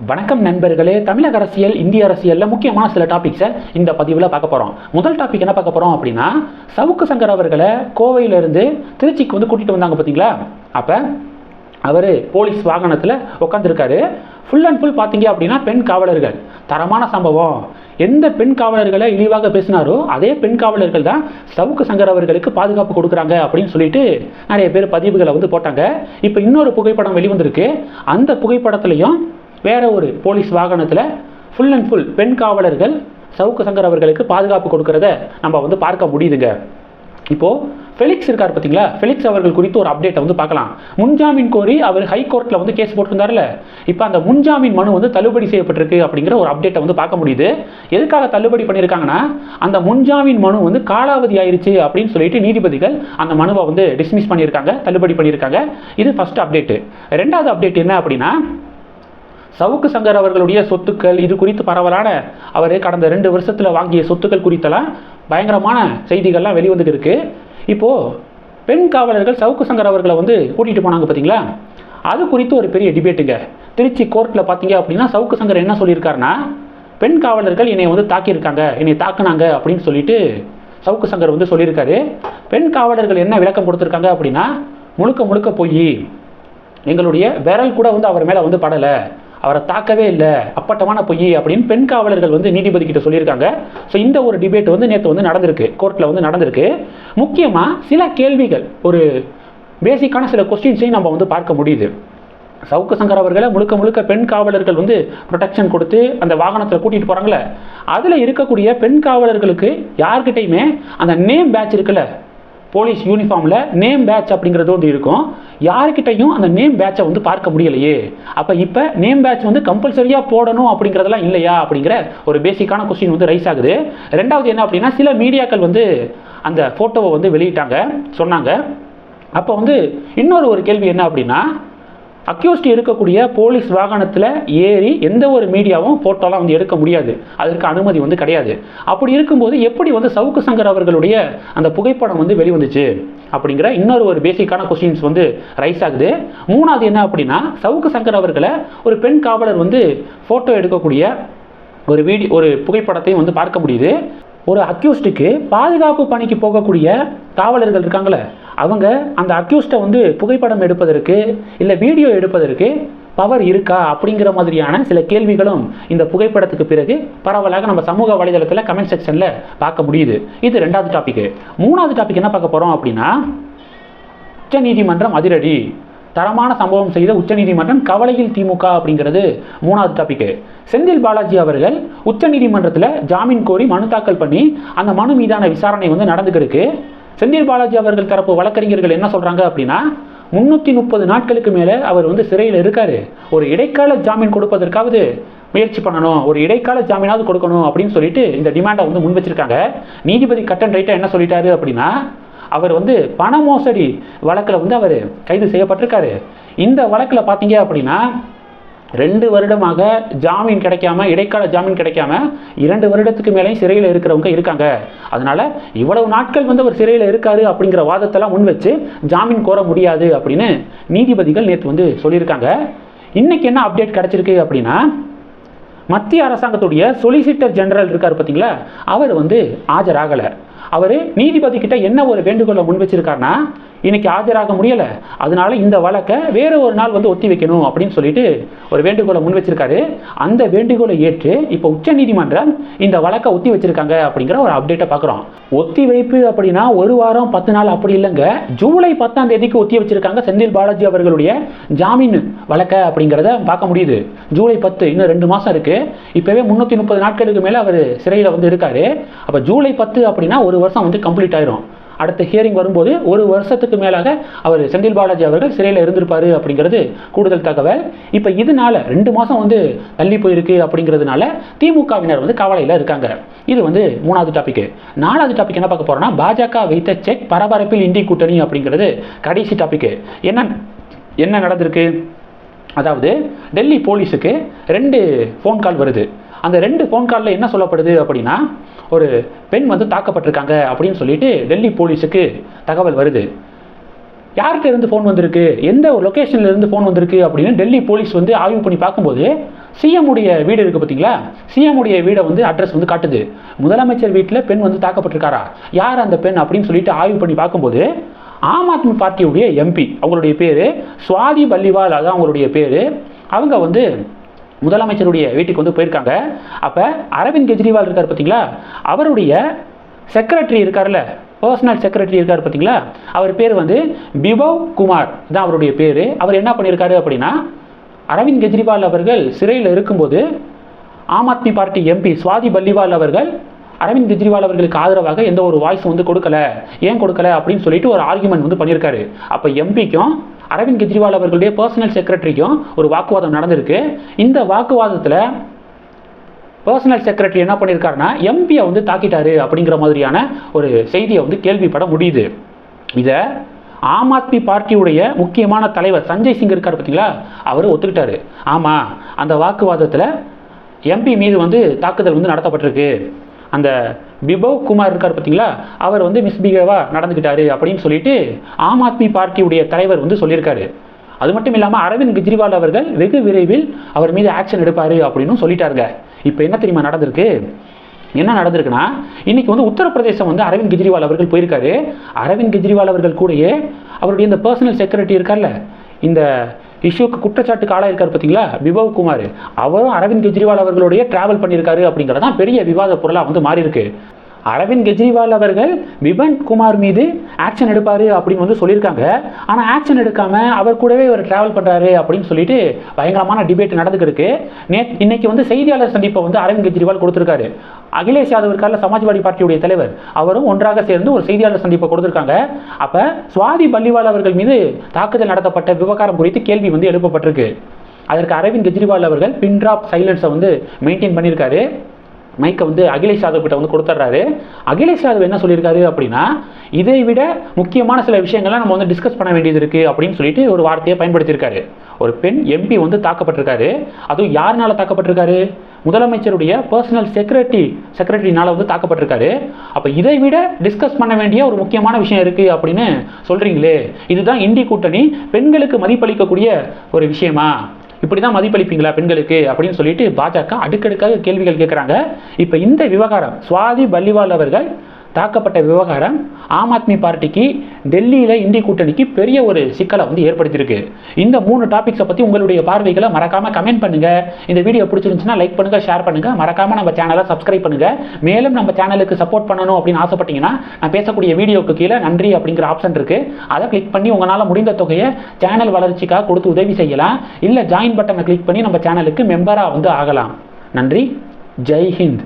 வணக்கம் நண்பர்களே தமிழக அரசியல் இந்திய அரசியலில் முக்கியமான சில டாபிக்ஸை இந்த பதிவில் பார்க்க போகிறோம் முதல் டாபிக் என்ன பார்க்க போகிறோம் அப்படின்னா சவுக்கு சங்கர் அவர்களை கோவையிலிருந்து திருச்சிக்கு வந்து கூட்டிகிட்டு வந்தாங்க பார்த்தீங்களா அப்போ அவர் போலீஸ் வாகனத்தில் உட்காந்துருக்காரு ஃபுல் அண்ட் ஃபுல் பார்த்தீங்க அப்படின்னா பெண் காவலர்கள். தரமான சம்பவம். எந்த பெண் காவலர்களை இழிவாக பேசினாரோ அதே பெண் காவலர்கள் தான் சவுக்கு சங்கர் அவர்களுக்கு பாதுகாப்பு கொடுக்குறாங்க அப்படின்னு சொல்லிட்டு நிறைய பேர் பதிவுகளை வந்து போட்டாங்க. இப்போ இன்னொரு புகைப்படம் வெளிவந்திருக்கு. அந்த புகைப்படத்துலையும் வேற ஒரு போலீஸ் வாகனத்தில் ஃபுல் அண்ட் ஃபுல் பெண் காவலர்கள் சவுக்கு சங்கர் அவர்களுக்கு பாதுகாப்பு கொடுக்கறத நம்ம வந்து பார்க்க முடியுதுங்க. இப்போது ஃபெலிக்ஸ் இருக்கார் பார்த்தீங்களா ஃபெலிக்ஸ் அவர்கள் குறித்து ஒரு அப்டேட்டை வந்து பார்க்கலாம். முன்ஜாமீன் கோரி அவர் ஹைகோர்ட்டில் வந்து கேஸ் போட்டிருந்தார்ல இப்போ அந்த முன்ஜாமீன் மனு வந்து தள்ளுபடி செய்யப்பட்டிருக்கு அப்படிங்கிற ஒரு அப்டேட்டை வந்து பார்க்க முடியுது. எதுக்காக தள்ளுபடி பண்ணியிருக்காங்கன்னா அந்த முன்ஜாமீன் மனு வந்து காலாவதி ஆயிடுச்சு அப்படின்னு சொல்லிட்டு நீதிபதிகள் அந்த மனுவை வந்து டிஸ்மிஸ் பண்ணியிருக்காங்க தள்ளுபடி பண்ணியிருக்காங்க. இது ஃபஸ்ட் அப்டேட்டு ரெண்டாவது அப்டேட் என்ன அப்படின்னா சவுக்கு சங்கர் அவர்களுடைய சொத்துக்கள் இது குறித்து பரவலான அவர் கடந்த ரெண்டு வருஷத்தில் வாங்கிய சொத்துக்கள் குறித்தெல்லாம் பயங்கரமான செய்திகள்லாம் வெளிவந்துட்டு இருக்கு. இப்போது பெண் காவலர்கள் சவுக்கு சங்கர் அவர்களை வந்து கூட்டிகிட்டு போனாங்க பார்த்தீங்களா அது குறித்து ஒரு பெரிய டிபேட்டுங்க. திருச்சி கோர்ட்டில் பார்த்தீங்க அப்படின்னா சவுக்கு சங்கர் என்ன சொல்லியிருக்காருன்னா பெண் காவலர்கள் என்னை வந்து தாக்கியிருக்காங்க என்னை தாக்குனாங்க அப்படின்னு சொல்லிட்டு சவுக்கு சங்கர் வந்து சொல்லியிருக்காரு. பெண் காவலர்கள் என்ன விளக்கம் கொடுத்துருக்காங்க அப்படின்னா முழுக்க முழுக்க போய் எங்களுடைய விரல் கூட வந்து அவர் மேலே வந்து படலை அவரை தாக்கவே இல்லை. அப்பட்டமான பொய் அப்படின்னு பெண் காவலர்கள் வந்து நீதிபதி கிட்ட சொல்லியிருக்காங்க. ஸோ இந்த ஒரு டிபேட் வந்து நேற்று வந்து நடந்திருக்கு. கோர்ட்டில் வந்து நடந்திருக்கு. முக்கியமாக சில கேள்விகள். ஒரு பேசிக்கான சில கொஸ்டின்ஸையும் நம்ம வந்து பார்க்க முடியுது. சவுக்கு சங்கர் அவர்களை முழுக்க முழுக்க பெண் காவலர்கள் வந்து ப்ரொடெக்ஷன் கொடுத்து அந்த வாகனத்தில் கூட்டிகிட்டு போகிறாங்களே அதில் இருக்கக்கூடிய பெண் காவலர்களுக்கு யார்கிட்டையுமே அந்த நேம் பேட்ச் இருக்குல்ல போலீஸ் யூனிஃபார்மில் நேம் பேட்ச் அப்படிங்கிறது வந்து இருக்கும். யாருக்கிட்டையும் அந்த நேம் பேட்சை வந்து பார்க்க முடியலையே. அப்போ இப்போ நேம் பேட்ச் வந்து கம்பல்சரியாக போடணும் அப்படிங்கிறதெல்லாம் இல்லையா அப்படிங்கிற ஒரு பேசிக்கான கொஸ்டின் வந்து ரைஸ் ஆகுது. ரெண்டாவது என்ன அப்படின்னா சில மீடியாக்கள் வந்து அந்த ஃபோட்டோவை வந்து வெளியிட்டாங்க சொன்னாங்க. அப்போ வந்து இன்னொரு ஒரு கேள்வி என்ன அப்படின்னா அக்யூஸ்ட் இருக்கக்கூடிய போலீஸ் வாகனத்தில் ஏறி எந்த ஒரு மீடியாவும் ஃபோட்டோலாம் வந்து எடுக்க முடியாது. அதற்கு அனுமதி வந்து கிடையாது. அப்படி இருக்கும்போது எப்படி வந்து சவுக்கு சங்கர் அவர்களுடைய அந்த புகைப்படம் வந்து வெளிவந்துச்சு அப்படிங்கிற இன்னொரு ஒரு பேசிக்கான கொஸ்டின்ஸ் வந்து ரைஸ் ஆகுது. மூணாவது என்ன அப்படின்னா சவுக்கு சங்கர் அவர்களை ஒரு பெண் காவலர் வந்து ஃபோட்டோ எடுக்கக்கூடிய ஒரு வீடியோ ஒரு புகைப்படத்தையும் வந்து பார்க்க முடியுது. ஒரு அக்யூஸ்டுக்கு பாதுகாப்பு பணிக்கு போகக்கூடிய காவலர்கள் இருக்காங்களே அவங்க அந்த அக்யூஸ்டை வந்து புகைப்படம் எடுப்பதற்கு இல்லை வீடியோ எடுப்பதற்கு பவர் இருக்கா அப்படிங்கிற மாதிரியான சில கேள்விகளும் இந்த புகைப்படத்துக்கு பிறகு பரவலாக நம்ம சமூக வலைதளத்தில் கமெண்ட் செக்ஷனில் பார்க்க முடியுது. இது ரெண்டாவது டாபிக் மூணாவது டாபிக் என்ன பார்க்க போகிறோம் அப்படின்னா உச்சநீதிமன்றம் அதிரடி. தரமான சம்பவம் செய்த உச்சநீதிமன்றம் கவலையில் திமுக அப்படிங்கிறது மூணாவது டாபிக் செந்தில் பாலாஜி அவர்கள் உச்சநீதிமன்றத்தில் ஜாமீன் கோரி மனு தாக்கல் பண்ணி அந்த மனு மீதான விசாரணை வந்து நடந்துக்கிருக்கு. செந்தில் பாலாஜி அவர்கள் தரப்பு வழக்கறிஞர்கள் என்ன சொல்கிறாங்க அப்படின்னா முந்நூற்றி முப்பது நாட்களுக்கு மேலே அவர் வந்து சிறையில் இருக்கார். ஒரு இடைக்கால ஜாமீன் கொடுப்பதற்காவது முயற்சி பண்ணணும். ஒரு இடைக்கால ஜாமீனாவது கொடுக்கணும் அப்படின்னு சொல்லிட்டு இந்த டிமாண்டை வந்து முன் வச்சிருக்காங்க. நீதிபதி கட்டன் ரைட்டாக என்ன சொல்லிட்டாரு அப்படின்னா அவர் வந்து பண மோசடி வழக்கில் வந்து அவர் கைது செய்யப்பட்டிருக்காரு. இந்த வழக்கில் பார்த்தீங்க அப்படின்னா ரெண்டு வருடமாக ஜாமீன் கிடைக்காம இடைக்கால ஜாமீன் கிடைக்காம இரண்டு வருடத்துக்கு மேலேயும் சிறையில் இருக்கிறவங்க இருக்காங்க. அதனால இவ்வளவு நாட்கள் வந்து அவர் சிறையில் இருக்காரு அப்படிங்கிற வாதத்தெல்லாம் முன் வச்சு ஜாமீன் கோர முடியாது அப்படின்னு நீதிபதிகள் நேற்று வந்து சொல்லியிருக்காங்க. இன்னைக்கு என்ன அப்டேட் கிடைச்சிருக்கு அப்படின்னா மத்திய அரசாங்கத்துடைய சொலிசிட்டர் ஜெனரல் இருக்கார் பார்த்தீங்களா? அவர் வந்து ஆஜராகலை. அவர் நீதிபதி கிட்ட என்ன ஒரு வேண்டுகோளை முன் வச்சிருக்காருன்னா இன்னைக்கு ஆஜராக முடியல. அதனால இந்த வழக்கை வேற ஒரு நாள் வந்து ஒத்தி வைக்கணும் அப்படின்னு சொல்லிட்டு ஒரு வேண்டுகோளை முன் வச்சிருக்காரு. அந்த வேண்டுகோளை ஏற்று இப்போ உச்சநீதிமன்றம் இந்த வழக்கை ஒத்தி வச்சிருக்காங்க அப்படிங்கிற ஒரு அப்டேட்டை பார்க்குறோம். ஒத்தி வைப்பு அப்படின்னா ஒரு வாரம் பத்து நாள் அப்படி இல்லைங்க. ஜூலை பத்தாம் தேதிக்கு ஒத்தி வச்சிருக்காங்க செந்தில் பாலாஜி அவர்களுடைய ஜாமீன் வழக்க அப்படிங்கிறத பார்க்க முடியுது. ஜூலை பத்து இன்னும் ரெண்டு மாதம் இருக்கு. இப்போவே முந்நூற்றி முப்பது நாட்களுக்கு மேலே அவர் சிறையில் வந்து இருக்காரு. அப்போ ஜூலை பத்து அப்படின்னா ஒரு வருஷம் வந்து கம்ப்ளீட் ஆயிரும். அடுத்த ஹியரிங் வரும்போது ஒரு வருஷத்துக்கு மேலாக அவர் செந்தில் பாலாஜி அவர்கள் சிறையில் இருந்திருப்பார் அப்படிங்கிறது கூடுதல் தகவல். இப்போ இதனால ரெண்டு மாதம் வந்து தள்ளி போயிருக்கு அப்படிங்கிறதுனால திமுகவினர் வந்து கவலையில் இருக்காங்க. இது வந்து மூணாவது டாபிக் நாலாவது டாபிக் என்ன பார்க்க போகிறோம்னா பாஜக வைத்த செக் பரபரப்பில் இந்தி கூட்டணி அப்படிங்கிறது கடைசி டாபிக் என்ன என்ன நடந்திருக்கு? அதாவது டெல்லி போலீஸுக்கு ரெண்டு ஃபோன் கால் வருது. அந்த ரெண்டு ஃபோன் காலில் என்ன சொல்லப்படுது அப்படின்னா ஒரு பெண் வந்து தாக்கப்பட்டிருக்காங்க அப்படின்னு சொல்லிட்டு டெல்லி போலீஸுக்கு தகவல் வருது. யார்கிட்ட இருந்து ஃபோன் வந்திருக்கு? எந்த ஒரு லொக்கேஷன்ல இருந்து ஃபோன் வந்திருக்கு அப்படின்னு டெல்லி போலீஸ் வந்து ஆய்வு பண்ணி பார்க்கும்போது சிஎம் உடைய வீடு இருக்குது பார்த்தீங்களா? சிஎம் உடைய வீடை வந்து அட்ரஸ் வந்து காட்டுது. முதலமைச்சர் வீட்டில் பெண் வந்து தாக்கப்பட்டிருக்காரா? யார் அந்த பெண் அப்படின்னு சொல்லிட்டு ஆய்வு பண்ணி பார்க்கும்போது ஆம் ஆத்மி பார்ட்டியுடைய எம்பி அவங்களுடைய பேர் சுவாதி பல்லிவால் அதான் அவங்களுடைய பேர். அவங்க வந்து முதலமைச்சருடைய வீட்டுக்கு வந்து போயிருக்காங்க. அப்போ அரவிந்த் கெஜ்ரிவால் இருக்கார் பார்த்தீங்களா அவருடைய செக்ரட்டரி இருக்கார்ல பர்சனல் செக்ரட்டரி இருக்கார் பார்த்தீங்களா அவர் பேர் வந்து பிபவ் குமார் தான் அவருடைய பேர். அவர் என்ன பண்ணியிருக்காரு அப்படின்னா அரவிந்த் கெஜ்ரிவால் அவர்கள் சிறையில் இருக்கும்போது ஆம் ஆத்மி பார்ட்டி எம்பி சுவாதி பல்லிவால் அவர்கள் அரவிந்த் கெஜ்ரிவால் அவர்களுக்கு ஆதரவாக எந்த ஒரு வாய்ஸ் வந்து கொடுக்கல. ஏன் கொடுக்கல அப்படின்னு சொல்லிட்டு ஒரு ஆர்குமெண்ட் வந்து பண்ணியிருக்காரு அப்போ எம்பிக்கும் அரவிந்த் கெஜ்ரிவால் அவர்களுடைய பர்சனல் செக்ரட்டரிக்கும் ஒரு வாக்குவாதம் நடந்திருக்கு. இந்த வாக்குவாதத்தில் பர்சனல் செக்ரட்டரி என்ன பண்ணியிருக்காருன்னா எம்பியை வந்து தாக்கிட்டாரு அப்படிங்கிற மாதிரியான ஒரு செய்தியை வந்து கேள்விப்பட முடியுது. இதை ஆம் ஆத்மி பார்ட்டியுடைய முக்கியமான தலைவர் சஞ்சய் சிங் இருக்கார் பார்த்தீங்களா அவர் ஒத்துக்கிட்டாரு. ஆமாம் அந்த வாக்குவாதத்தில் எம்பி மீது வந்து தாக்குதல் வந்து நடத்தப்பட்டிருக்கு. அந்த பிபவ் குமார் இருக்கார் பார்த்தீங்களா? அவர் வந்து மிஸ்பிஹேவாக நடந்துக்கிட்டாரு அப்படின்னு சொல்லிட்டு ஆம் ஆத்மி பார்ட்டியுடைய தலைவர் வந்து சொல்லியிருக்காரு. அது மட்டும் இல்லாமல் அரவிந்த் கெஜ்ரிவால் அவர்கள் வெகு விரைவில் அவர் மீது ஆக்ஷன் எடுப்பார் அப்படின்னு சொல்லிட்டாருங்க. இப்போ என்ன தெரியுமா நடந்திருக்கு? என்ன நடந்திருக்குன்னா இன்னைக்கு வந்து உத்தரப்பிரதேசம் வந்து அரவிந்த் கெஜ்ரிவால் அவர்கள் போயிருக்காரு. அரவிந்த் கெஜ்ரிவால் அவர்கள் கூடயே அவருடைய இந்த பர்சனல் செக்ரட்டரி இருக்கார்ல இந்த இஷ்யூக்கு குற்றச்சாட்டுக்கு ஆளாயிருக்கார் பார்த்தீங்களா? விபவ் குமார். அவரும் அரவிந்த் கெஜ்ரிவால் அவர்களுடைய டிராவல் பண்ணியிருக்காரு அப்படிங்கிறது தான் பெரிய விவாத பொருளாக வந்து மாறி இருக்கு அரவிந்த் கெஜ்ரிவால் அவர்கள் விபன் குமார் மீது ஆக்ஷன் எடுப்பார் அப்படின்னு வந்து சொல்லியிருக்காங்க. ஆனால் ஆக்ஷன் எடுக்காமல் அவர் கூடவே அவர் ட்ராவல் பண்ணுறாரு அப்படின்னு சொல்லிட்டு பயங்கரமான டிபேட் நடந்துக்கிருக்கு நே இன்னைக்கு வந்து செய்தியாளர் சந்திப்பை வந்து அரவிந்த் கெஜ்ரிவால் கொடுத்துருக்காரு. அகிலேஷ் யாதவ் இருக்கார்ல சமாஜ்வாடி பார்ட்டியுடைய தலைவர். அவரும் ஒன்றாக சேர்ந்து ஒரு செய்தியாளர் சந்திப்பை கொடுத்துருக்காங்க. அப்போ சுவாதி பல்லிவால் அவர்கள் மீது தாக்குதல் நடத்தப்பட்ட விவகாரம் குறித்து கேள்வி வந்து எழுப்பப்பட்டிருக்கு. அதற்கு அரவிந்த் கெஜ்ரிவால் அவர்கள் பின் ட்ராப் சைலன்ஸை வந்து மெயின்டைன் பண்ணியிருக்காரு. மைக்கை வந்து அகிலேஷ் யாதவ் கிட்ட வந்து கொடுத்துட்றாரு. அகிலேஷ் யாதவ் என்ன சொல்லியிருக்காரு அப்படின்னா இதை விட முக்கியமான சில விஷயங்கள்லாம் நம்ம வந்து டிஸ்கஸ் பண்ண வேண்டியது இருக்குது அப்படின்னு சொல்லிட்டு ஒரு வார்த்தையை பயன்படுத்தியிருக்காரு. ஒரு பெண் எம்பி வந்து தாக்கப்பட்டிருக்காரு. அதுவும் யாருனால தாக்கப்பட்டிருக்காரு? முதலமைச்சருடைய பர்சனல் செக்ரட்டரி செக்ரட்டரினால வந்து தாக்கப்பட்டிருக்காரு. அப்போ இதை விட டிஸ்கஸ் பண்ண வேண்டிய ஒரு முக்கியமான விஷயம் இருக்குது அப்படின்னு சொல்கிறீங்களே இதுதான் இந்தி கூட்டணி. பெண்களுக்கு மதிப்பளிக்கக்கூடிய ஒரு விஷயமா? இப்படி தான் மதிப்பளிப்பீங்களா பெண்களுக்கு? அப்படின்னு சொல்லிட்டு பாஜக அடுக்கடுக்காக கேள்விகள் கேட்குறாங்க. இப்போ இந்த விவகாரம் சுவாதி பல்லிவால் அவர்கள் தாக்கப்பட்ட விவகாரம் ஆம் ஆத்மி பார்ட்டிக்கு டெல்லியில் இந்திய கூட்டணிக்கு பெரிய ஒரு சிக்கலை வந்து ஏற்படுத்தியிருக்கு. இந்த மூணு டாபிக்ஸை பற்றி உங்களுடைய பார்வைகளை மறக்காமல் கமெண்ட் பண்ணுங்கள் இந்த வீடியோ பிடிச்சிருந்துச்சுன்னா லைக் பண்ணுங்கள் ஷேர் பண்ணுங்கள் மறக்காமல் நம்ம சேனலை சப்ஸ்கிரைப் பண்ணுங்கள் மேலும் நம்ம சேனலுக்கு சப்போர்ட் பண்ணணும் அப்படின்னு ஆசைப்பட்டீங்கன்னா நான் பேசக்கூடிய வீடியோக்கு கீழே நன்றி அப்படிங்கிற ஆப்ஷன் இருக்குது அதை கிளிக் பண்ணி உங்களால் முடிந்த தொகையை சேனல் வளர்ச்சிக்காக கொடுத்து உதவி செய்யலாம். இல்லை ஜாயின் பட்டனை கிளிக் பண்ணி நம்ம சேனலுக்கு மெம்பராக வந்து ஆகலாம். நன்றி. ஜெய் ஹிந்த்.